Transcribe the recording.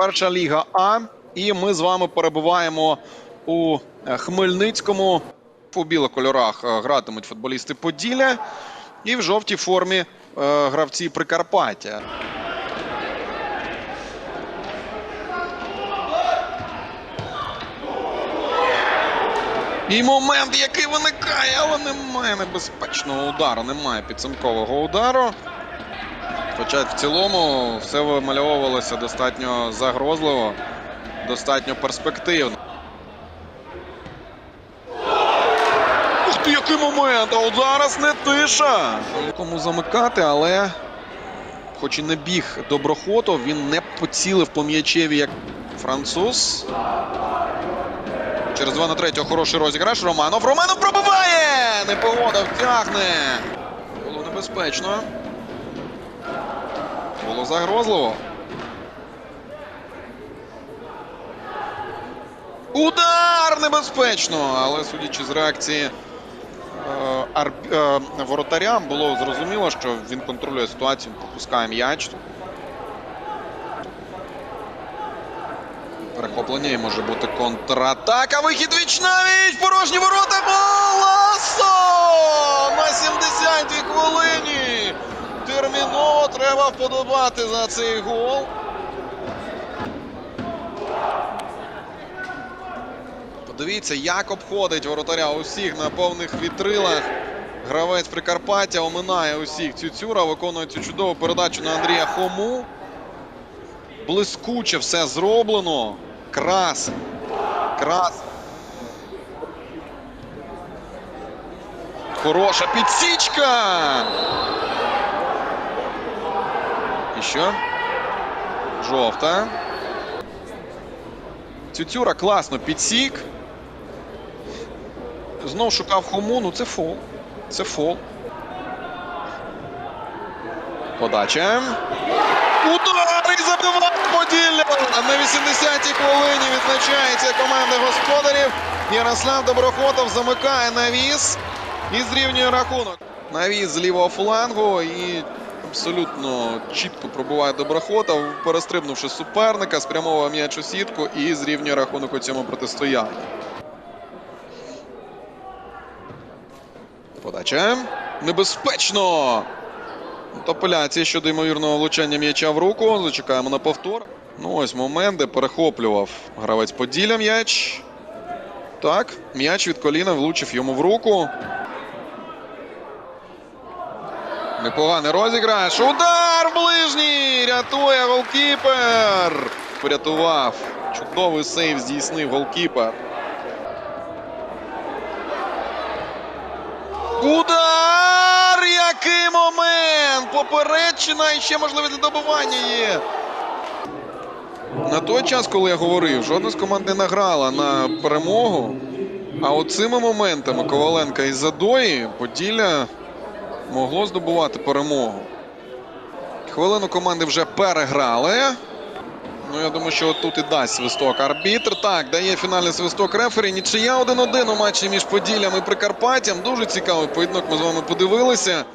перша ліга А. І ми з вами перебуваємо у е, Хмельницькому. У білих кольорах е, гратимуть футболісти Поділля. І в жовтій формі е, гравці Прикарпаття. І момент, який виникає, але немає небезпечного удару, немає підсумкового удару. Хоча в цілому все вимальовувалося достатньо загрозливо, достатньо перспективно. Ух ти, який момент! А от зараз не тиша. Кому замикати, але хоч і не біг Доброхотов, він не поцілив по м'ячеві як француз. Через 2 на 3 хороший розіграш. Романов. Романов пробиває! Непогода втягне. Було небезпечно. Було загрозливо. Удар небезпечно! Але судячи з реакції е, е, воротаря, було зрозуміло, що він контролює ситуацію, пропускає м'яч. Перехоплення і може бути контратака. Вихід віч навіть! Порожні ворота! Голасо! На 70-й хвилині! Терміново треба вподобати за цей гол. Подивіться, як обходить воротаря усіх на повних вітрилах. Гравець Прикарпаття оминає усіх. Цюцюра виконує цю чудову передачу на Андрія Хому. Блискуче все зроблено. Крас. Крас. Хороша підсічка. Що? Жовта. Цюцюра класно підсік. Знов шукав хому. Ну це фол. Це фол. Подача. Удар і забиває Поділля! На 80-й хвилині відзначається команда господарів. Ярослав Доброхотов замикає навіс і зрівнює рахунок. Навіс з лівого флангу і абсолютно чітко пробуває Доброхотов, перестрибнувши суперника, спрямовує м'яч у сітку і зрівнює рахунок у цьому протистоянні. Подача. Небезпечно! Апеляція щодо ймовірного влучання м'яча в руку. Зачекаємо на повтор. Ну, ось момент, де перехоплював гравець Поділля м'яч. Так, м'яч від коліна влучив йому в руку. Непоганий розіграш. Удар ближній! Рятує голкіпер! Порятував. Чудовий сейв здійснив голкіпер. Удар! Який момент! Попередчина і ще можливість для добивання є. На той час, коли я говорив, жодна з команд не награла на перемогу. А от цими моментами Коваленка і Задої Поділля могло здобувати перемогу. Хвилину команди вже переграли. Ну, я думаю, що тут і дасть свисток арбітр. Так, дає фінальний свисток рефері. Нічия 1-1 у матчі між Поділлям і Прикарпаттям. Дуже цікавий поєдинок. Ми з вами подивилися.